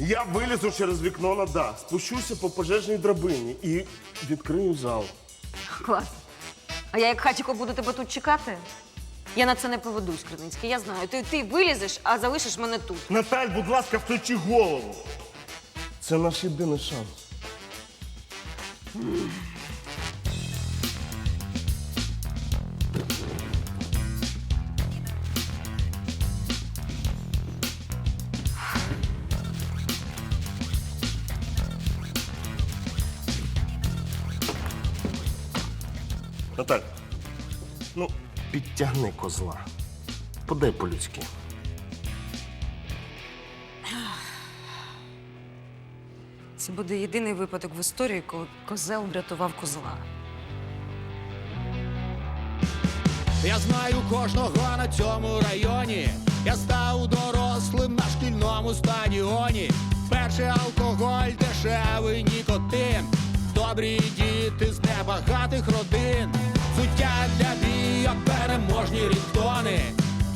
Я вилізу через вікно на дах, спущуся по пожежній драбині і відкрию зал. Клас. А я як хатіко буду тебе тут чекати? Я на це не поведусь, Криницький. Я знаю. Ти, ти вилізеш, а залишиш мене тут. Наталь, будь ласка, включи голову. Це наш єдиний шанс. Наталь, ну, підтягни козла. Подай по-людськи. Це буде єдиний випадок в історії, коли козел врятував козла. Я знаю кожного на цьому районі. Я став дорослим на шкільному стадіоні. Перший алкоголь, дешевий нікотин. Добрі діти з небагатих родин. Суття для бійок, переможні рідтони.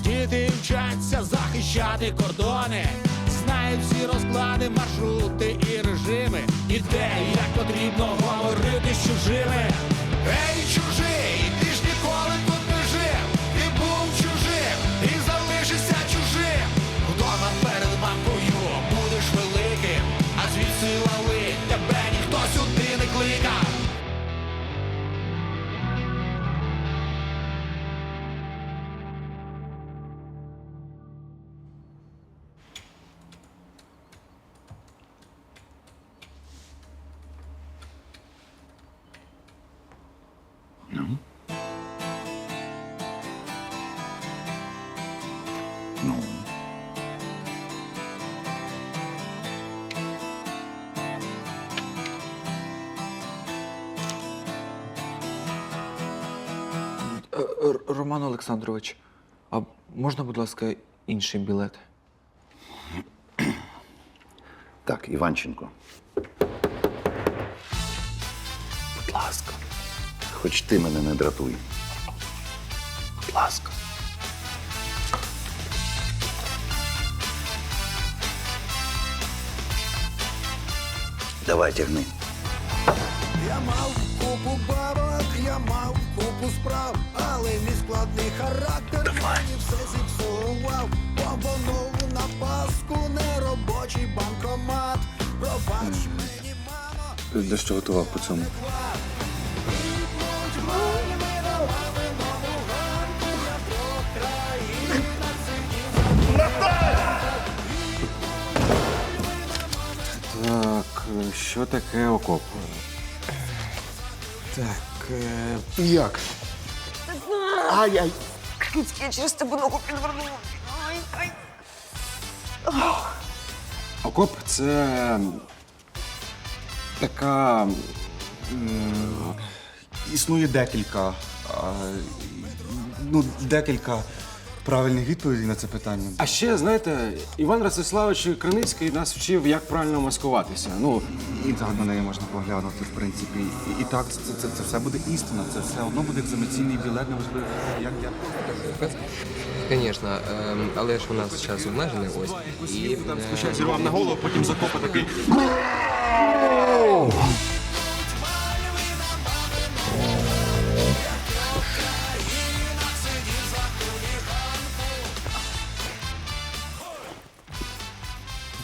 Діти вчаться захищати кордони. Знають всі розклади, маршрути і режими. І де як потрібно говорити Р- Роман Олександрович, а можна, будь ласка, інший білет? Так, Іванченко. Будь ласка. Хоч ти мене не дратуй. Будь ласка. Давай тягни. Я мав купу бабок, я мав купу справ, але мій складний характер мені все зіпсував. Побонув на паску неробочий банкомат. Пробач мені, мамо, Дещо готував по цьому. Так, що таке окоп? Так. е, Як? Ай-ай. Криницький, я через тебе ногу підвернула. Ай, ай. Окоп це така. м, Існує декілька. а, Ну, декілька правильних відповідей на це питання. А ще, знаєте, Іван Ростиславович Криницький нас вчив, як правильно маскуватися. Ну, І так на неї можна поглянути, в принципі. І, і так, це, це, це все буде істина. Це все одно буде екзаменаційний білет, неважливо, як я. Звісно, ем, але ж у нас час обмежений ось. І Там е, спочатку зірвав на голову, потім закопа такий.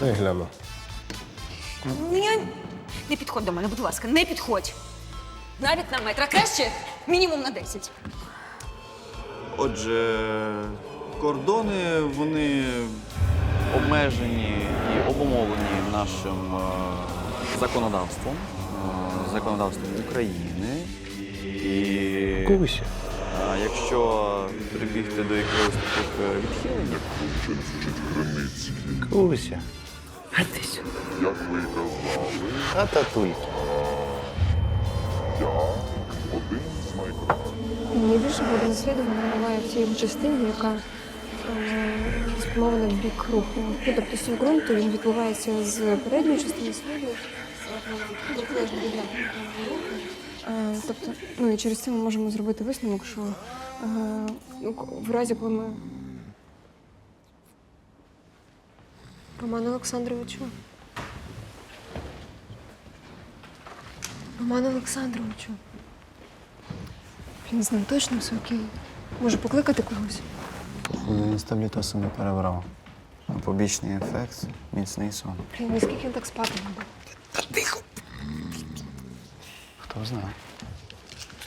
Дай гляну. Ні, не підходь до мене, будь ласка, не підходь. Навіть на метр, а краще мінімум на 10. Отже, кордони вони обмежені і обумовлені нашим е, законодавством, е, законодавством України. І Куся. е, якщо прибігти до якогось таких е, відхилень, Куся. А ти сюди. А татульки. Найбільше буде наслідування буває в тій частині, яка е, спрямована в бік руху. Ну, тобто сів ґрунту він відбувається з передньої частини сліду. Е, Тобто, ну і через це ми можемо зробити висновок, що е, ну, к- в разі, коли ми. Роман Олександровичу. Роман Олександровичу. Він з ним точно все окей. Може покликати когось? Я стаблітоси не перебрав. А побічний ефект міцний сон. Блін, наскільки він так спати не буде? Тихо! Хто знає?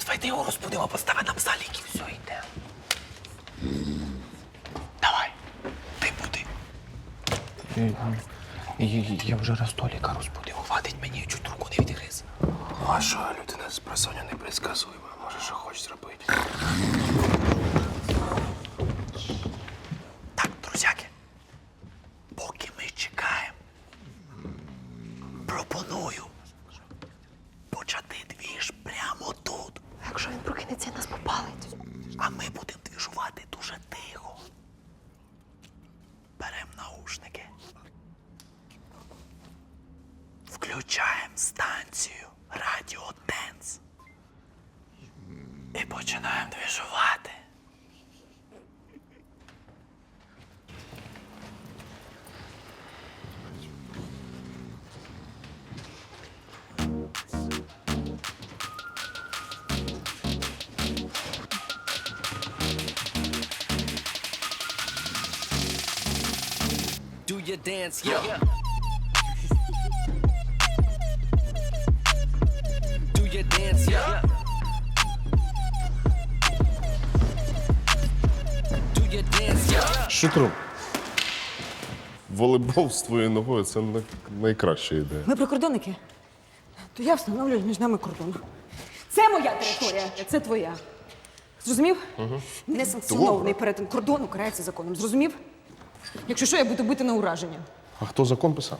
Давайте його розбудимо, поставимо на залі. Я вже раз Толіка розбудив. Хватить мені чуть руку не відгриз. А що, людина з просоння непредсказуєма. Може, що хоче зробити. Так, друзяки, поки ми чекаємо, пропоную почати двіж прямо тут. Якщо він прокинеться і нас попалить. А ми будемо двіжувати дуже тихо. Беремо наушники. Включаємо станцію Радіо Денс. І починаємо двіжувати. Do your dance, yeah. Do Шутру. Волейбол з твоєю ногою це не найкраща ідея. Ми прикордонники. То я встановлюю між нами кордон. Це моя територія, це твоя. Зрозумів? Угу. Несанкціонований перетин кордону карається законом. Зрозумів? Якщо що, я буду бити на ураження. А хто закон писав?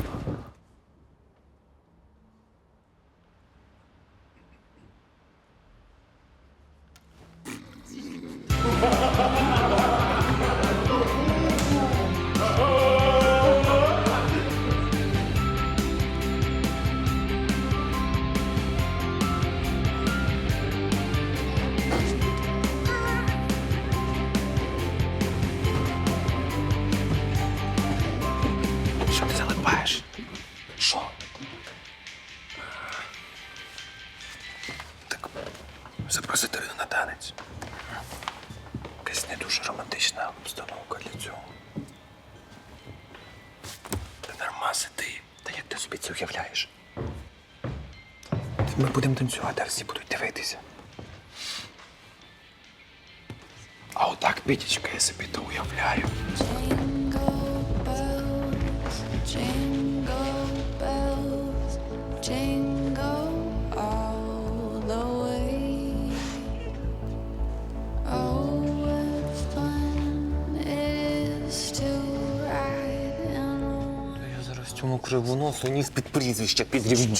собі це уявляєш? Ми будемо танцювати, а всі будуть дивитися. А отак, Пітічка, я собі то уявляю. Я зараз цьому кривоносу ніс під прізвище підрівняю.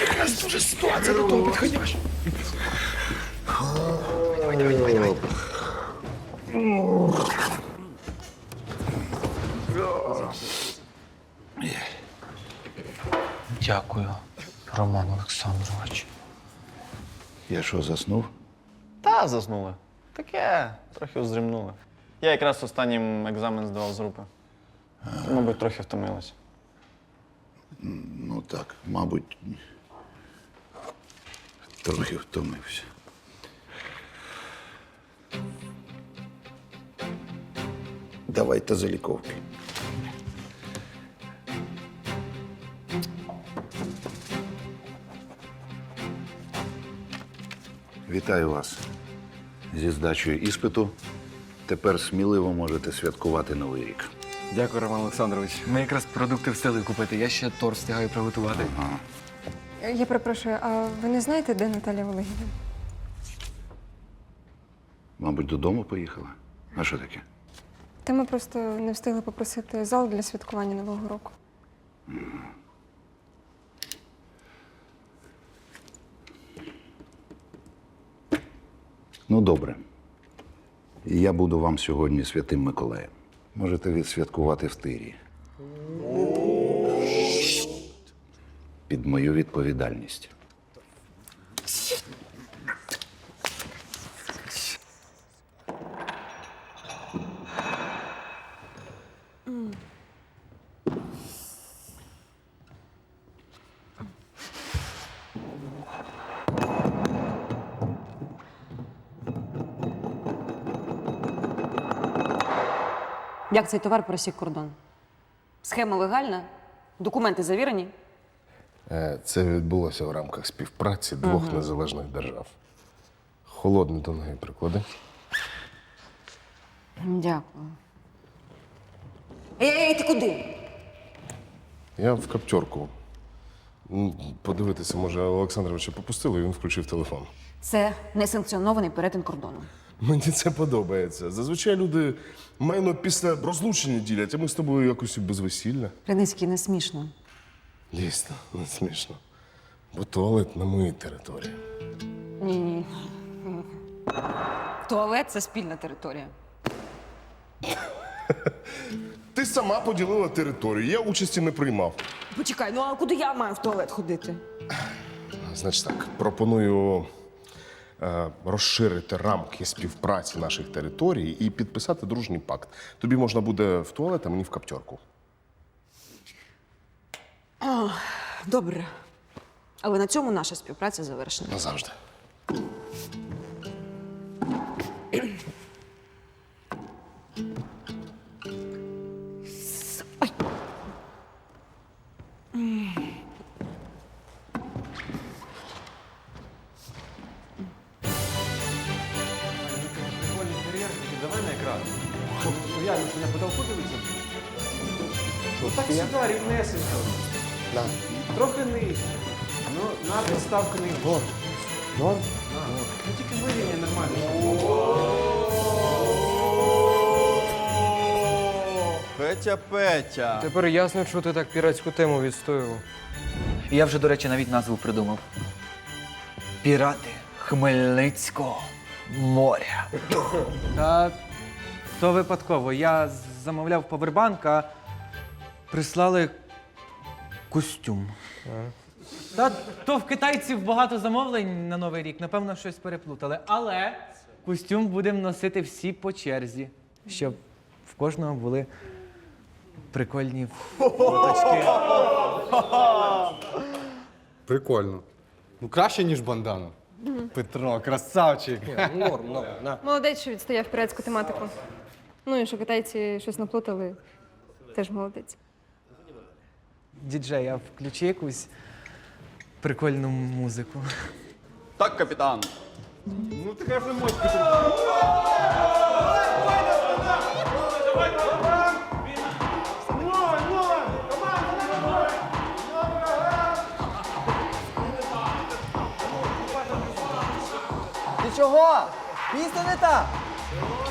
Якраз дуже ситуація до того підходяща. Дякую, Роман Олександрович. Я що, заснув? Та заснули. Таке, трохи уздрімнули. Я якраз останнім екзамен здавав з групи. Мабуть, трохи втомилась. Ну так, мабуть, трохи втомився. Давайте заліковки. Вітаю вас зі здачею іспиту. Тепер сміливо можете святкувати Новий рік. Дякую, Роман Олександрович. Ми якраз продукти встигли купити. Я ще торт встигаю приготувати. Я перепрошую, а ви не знаєте, де Наталя Олегівна? Мабуть, додому поїхала. А що таке? Та ми просто не встигли попросити зал для святкування Нового року. Ну, добре. Я буду вам сьогодні святим Миколаєм. Можете відсвяткувати в тирі. Під мою відповідальність. Як цей товар пересік кордон? Схема легальна? Документи завірені? Е, Це відбулося в рамках співпраці двох незалежних держав. Холодний до ноги приклади. Дякую. Ей, ей, ти куди? Я в каптерку. М, Подивитися, може, Олександровича попустили, і він включив телефон. Це несанкціонований перетин кордону. Мені це подобається. Зазвичай люди майно після розлучення ділять, а ми з тобою якось і без весілля. Криницький не смішно. Дійсно, не смішно. Бо туалет на моїй території. Ні-ні. Туалет це спільна територія. Ти сама поділила територію, я участі не приймав. Почекай, ну а куди я маю в туалет ходити? Значить так, пропоную розширити рамки співпраці наших територій і підписати дружній пакт. Тобі можна буде в туалет, а мені в каптерку. Добре. Але на цьому наша співпраця завершена. Назавжди. Уявно, що на потолку дивиться. Ну так сюди, рівнесенько. Трохи нижче. Ну, на підставку нижче. Норм. Норм? Ну тільки вирівня нормально. Петя, Петя. Тепер ясно, що ти так піратську тему відстоював. Я вже, до речі, навіть назву придумав. Пірати Хмельницького моря. Та то випадково. Я замовляв павербанк, а прислали костюм. Та то в китайців багато замовлень на Новий рік, напевно, щось переплутали. Але костюм будемо носити всі по черзі, щоб в кожного були прикольні фоточки. Прикольно. Ну краще, ніж бандана. Петро, красавчик. Норм, норм. На. Молодець, що відстояв піратську тематику. Ну і що китайці щось наплутали, теж молодець. Діджей, а включи якусь прикольну музику. Так, капітан. Ну така ж не може бути. Ти чого? Пісня не та.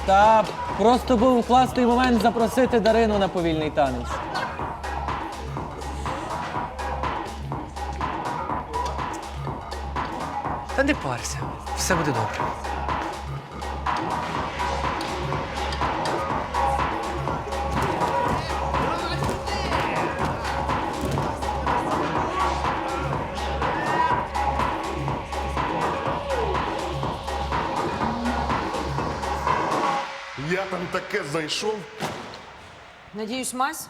Та просто був класний момент запросити Дарину на повільний танець. Та не парся, все буде добре. Там таке знайшов. Надіюсь, мазь?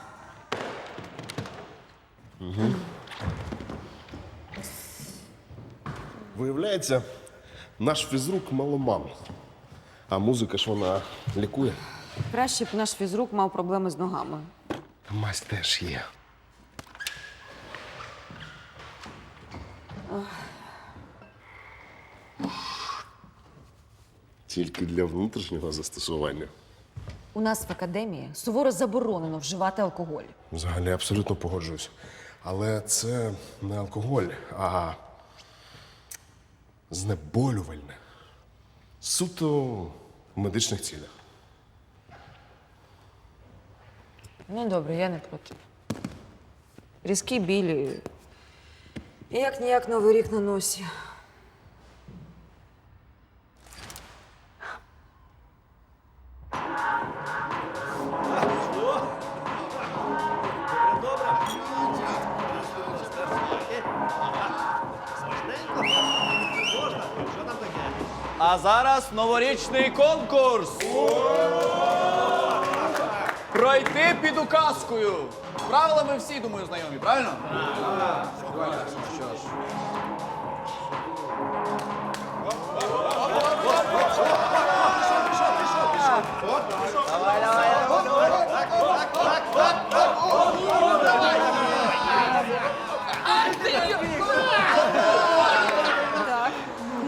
Виявляється, наш фізрук маломан. А музика ж вона лікує. Краще б наш фізрук мав проблеми з ногами. Мазь теж є. Тільки для внутрішнього застосування. У нас в академії суворо заборонено вживати алкоголь. Взагалі абсолютно погоджуюсь. Але це не алкоголь, а знеболювальне. Суто в медичних цілях. Ну, добре, я не проти. Різкі білі. Як ніяк новий рік на носі. А зараз новорічний конкурс. Пройти під указкою. Правила ми всі, думаю, знайомі, правильно?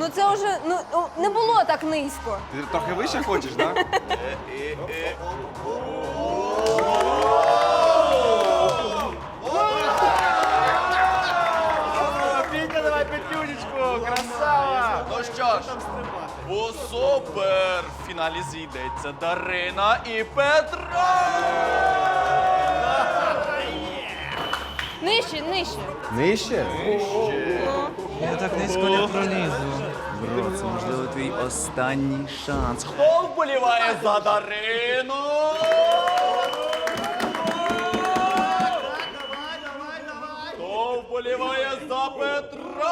Ну це вже ну не було так низько. Ти трохи вище хочеш, так? Пітя, давай п'ятюнечку, красава! Ну що ж, у супер фіналі зійдеться Дарина і Петро! Нижче, нижче. Нижче? Я так низько не пролізу. Бро, це можливо твій останній шанс. Хто вболіває за Дарину? Хто вболіває за Петро?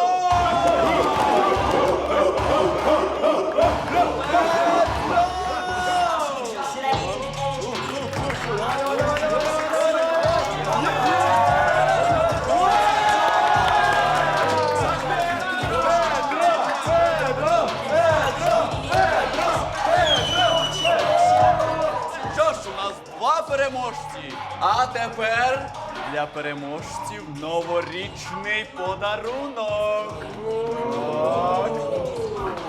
Переможці. А тепер для переможців новорічний подарунок.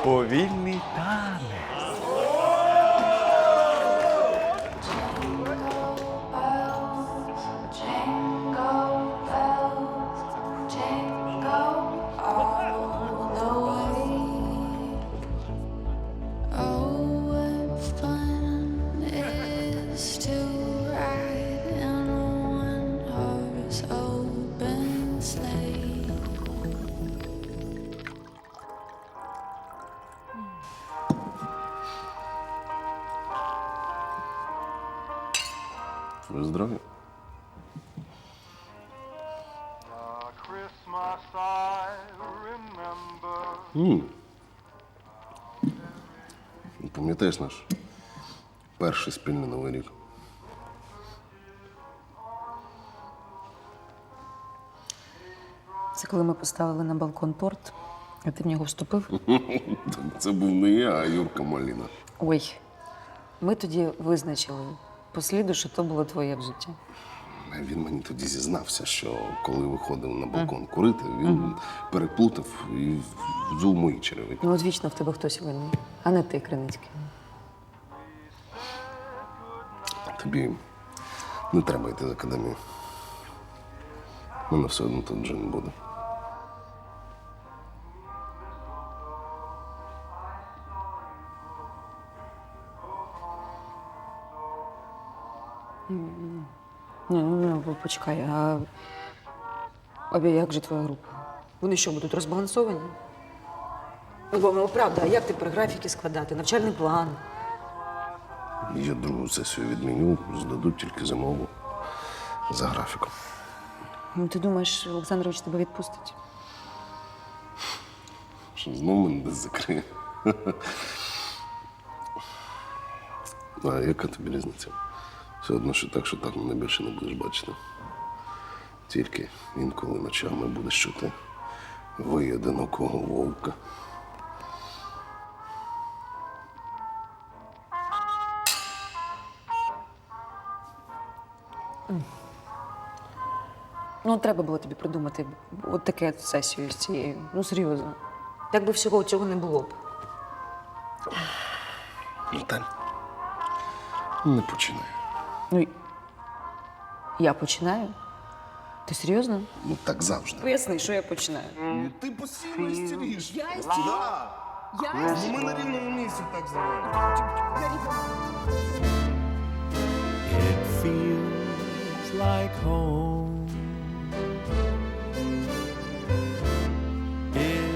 Повільний танець. Твоє здоров'я. М. Пам'ятаєш наш перший спільний новий рік? Це коли ми поставили на балкон торт, а ти в нього вступив. Це був не я, а Юрка Маліна. Ой, ми тоді визначили по сліду, що то було твоє в житті. Він мені тоді зізнався, що коли виходив на балкон курити, він переплутав і взув мої черевики. Ну, от вічно в тебе хтось винний, а не ти, Криницький. Тобі не треба йти з академії. Мене все одно тут вже не буде. Почекай, а. А як же твоя група? Вони що, будуть розбалансовані? Ну, бо, ну, правда, а як тепер графіки складати? Навчальний план. Я другу сесію відміню, здадуть тільки зимову за графіком. Ну, ти думаєш, Олександрович тебе відпустить? Що знову мене десь закриє. А яка тобі різниця? Все одно, що так, що так мене більше не будеш бачити. Тільки інколи ночами будеш чути вий одинокого вовка. Ну, треба було тобі придумати от таке сесію з цією. Ну, серйозно. Так би всього цього не було б. Наталь, не починай. Ну, я починаю. Ти серйозно? Ну так завжди. Поясни, що я починаю. Ти постійно істериш. Я істерю? Я Ну, ми на рівному місці так завалимо. It feels like home. It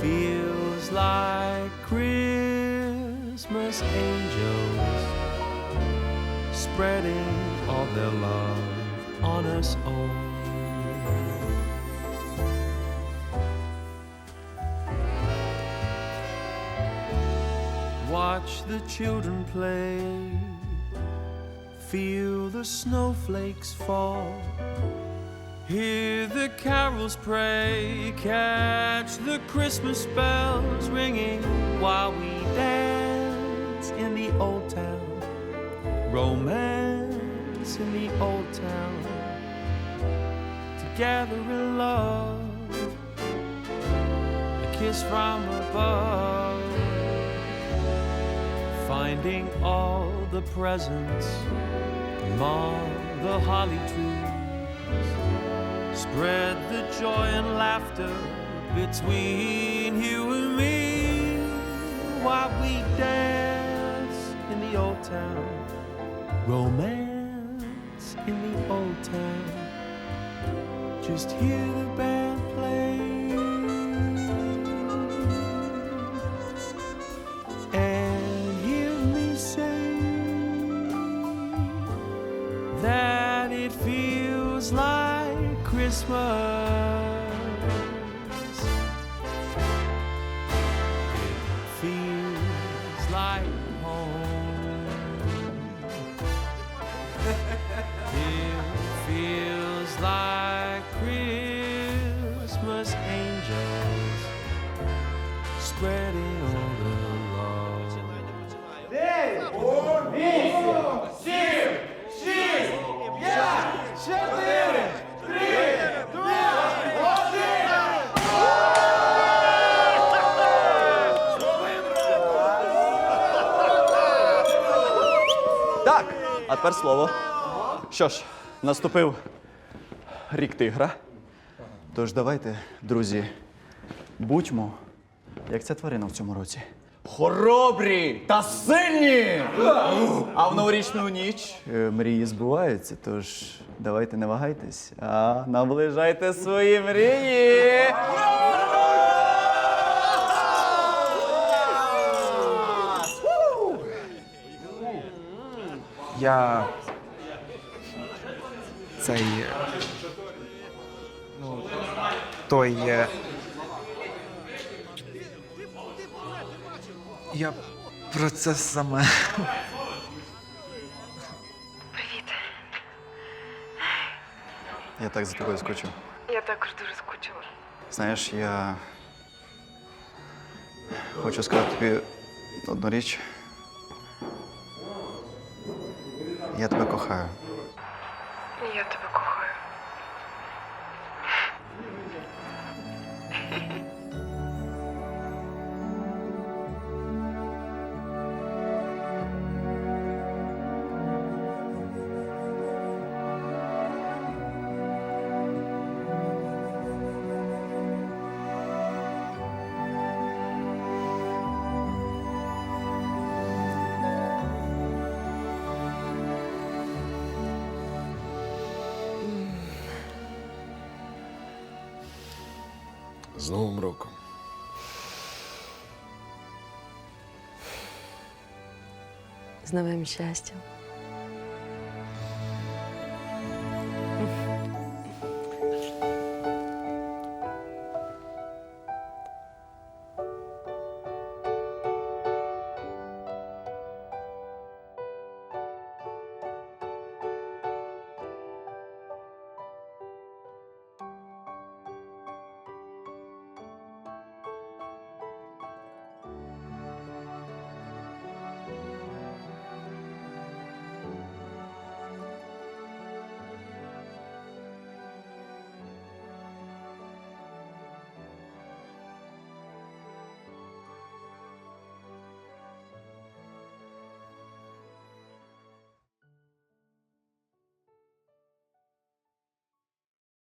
feels like Christmas angels spreading all their love on us all. Watch the children play, feel the snowflakes fall. Hear the carols pray, catch the Christmas bells ringing while we dance in the old town. Romance in the old town. Together in love, a kiss from above. Finding all the presents among the holly trees. Spread the joy and laughter between you and me while we dance in the old town. Romance in the old town. Just hear the band play. Christmas. It feels like home. Тепер слово. Що ж, наступив рік тигра. Тож давайте, друзі, будьмо, як ця тварина в цьому році. Хоробрі та сильні! А в новорічну ніч Е, Мрії збуваються, тож давайте не вагайтесь, а наближайте свої мрії. Я. Цей. Ну. Той. е, Я про це саме. Я так за тобою скучив. Я також дуже скучила. Знаєш, я хочу сказати тобі одну річ. Я тебе кохаю. Я тебе кохаю. З новим щастям.